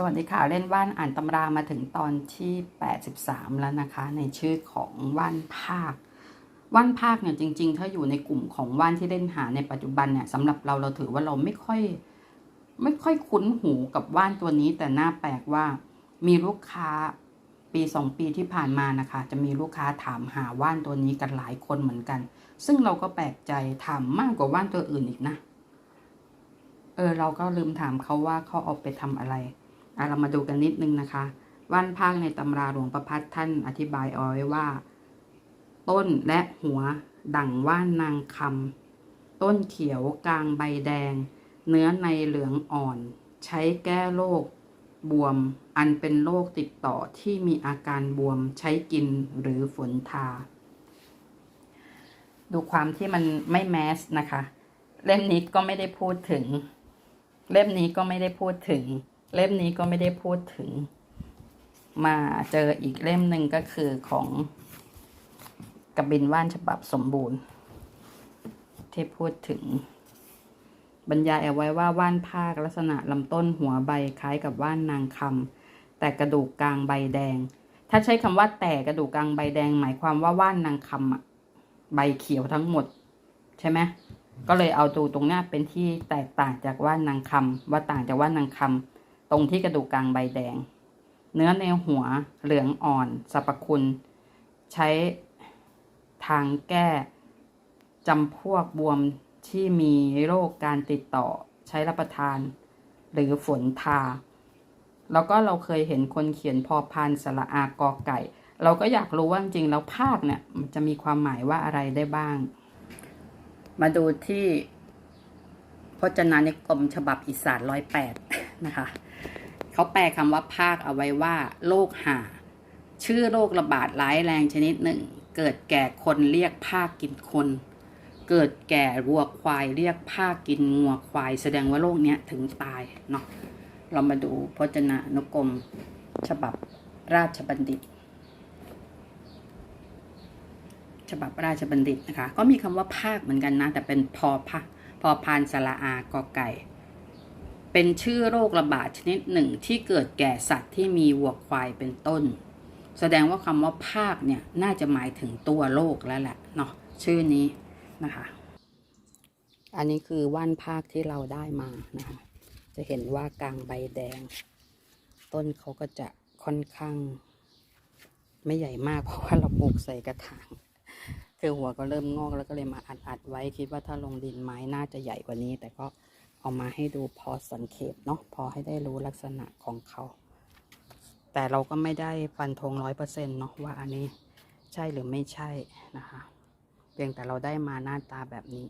สวัสดีค่ะ เล่นว่านอ่านตำรามาถึงตอนที่ 83 แล้วนะคะ ในชื่อของว่านภาค ว่านภาคเนี่ยจริง ๆ ถ้าอยู่ในกลุ่มของว่านที่เล่นหาในปัจจุบันเนี่ยสำหรับเราเราถือว่าเราไม่ค่อยไม่ค่อยคุ้นหูกับว่านตัวนี้ แต่น่าแปลกว่ามีลูกค้าปีสองปีที่ผ่านมานะคะ จะมีลูกค้าถามหาว่านตัวนี้กันหลายคนเหมือนกัน ซึ่งเราก็แปลกใจถามมากกว่าว่านตัวอื่นอีกนะเออเราก็ลืมถามเขาว่าเขาเอาไปทำอะไร เรามาดูกันนิดนึงนะคะว่านภาคในตำราหลวงประพัฒท่านอธิบายเอาไว้ว่า ต้นและหัวดั่งว่านนางคำต้นเขียวกลางใบแดง เนื้อในเหลืองอ่อน ใช้แก้โรคบวม อันเป็นโรคติดต่อที่มีอาการบวมใช้กินหรือฝนทา ดูความที่มันไม่แมสนะคะ เล่มนี้ก็ไม่ได้พูดถึง เล่มนี้ก็ไม่ได้พูดถึง เล่มนี้ก็ไม่ได้พูดถึง มาเจออีกเล่มหนึ่งก็คือของกระบินว่านฉบับสมบูรณ์ ที่พูดถึง บรรยายเอาไว้ว่าว่านภาคลักษณะลำต้นหัวใบคล้ายกับว่านนางคำแต่กระดูกกลางใบแดง ถ้าใช้คำว่าแต่กระดูกกลางใบแดง หมายความว่าว่านนางคำอะใบเขียวทั้งหมด ใช่ไหมก็เลยเอาดูตรงหน้าเป็นที่แตกต่างจากว่านนางคำว่าต่างจากว่านนางคำ ตรงที่กระดูกกลางใบแดง เนื้อในหัวเหลืองอ่อนสรรพคุณ ใช้ทางแก้จำพวกบวมที่มีโรคการติดต่อใช้รับประทาน หรือฝนทา แล้วก็เราเคยเห็นคนเขียนพอพานสระอากอไก่ เราก็อยากรู้ว่าจริงแล้วภาคเนี่ยมันจะมีความหมายว่าอะไรได้บ้าง มาดูที่พจนานุกรมฉบับอีสานร้อยแปด นะคะ เขาแปลคำว่าภาคเอาไว้ว่า โรคหา ชื่อโรคระบาดร้ายแรงชนิดหนึ่ง เกิดแก่คนเรียกภาคกินคน เกิดแก่วัวควายเรียกภาคกินงัวควาย แสดงว่าโรคเนี้ยถึงตายเนาะ เรามาดูพจนานุกรม ฉบับราชบัณฑิต ฉบับราชบัณฑิตนะคะ ก็มีคำว่าภาคเหมือนกันนะ แต่เป็นพอพะพอพานสระอากอไก่ เป็นชื่อโรคระบาดชนิดหนึ่งที่เกิดแก่สัตว์ที่มีวัวควายเป็นต้น แสดงว่าคำว่าภาคเนี่ยน่าจะหมายถึงตัวโรคแล้วแหละเนาะชื่อนี้นะคะ อันนี้คือว่านภาคที่เราได้มานะคะ จะเห็นว่ากลางใบแดง ต้นเขาก็จะค่อนข้าง ไม่ใหญ่มากเพราะว่าเราปลูกใส่กระถางคือหัวก็เริ่มงอกแล้วก็เลยมาอัดอัดไว้คิดว่าถ้าลงดินไม้น่าจะใหญ่กว่านี้ แต่ก็ เอามาให้ดูพอสังเกตเนาะพอให้ได้รู้ลักษณะของเขา แต่เราก็ไม่ได้ฟันธงร้อยเปอร์เซ็นต์เนาะว่าอันนี้ใช่หรือไม่ใช่นะคะ เพียงแต่เราได้มาหน้าตาแบบนี้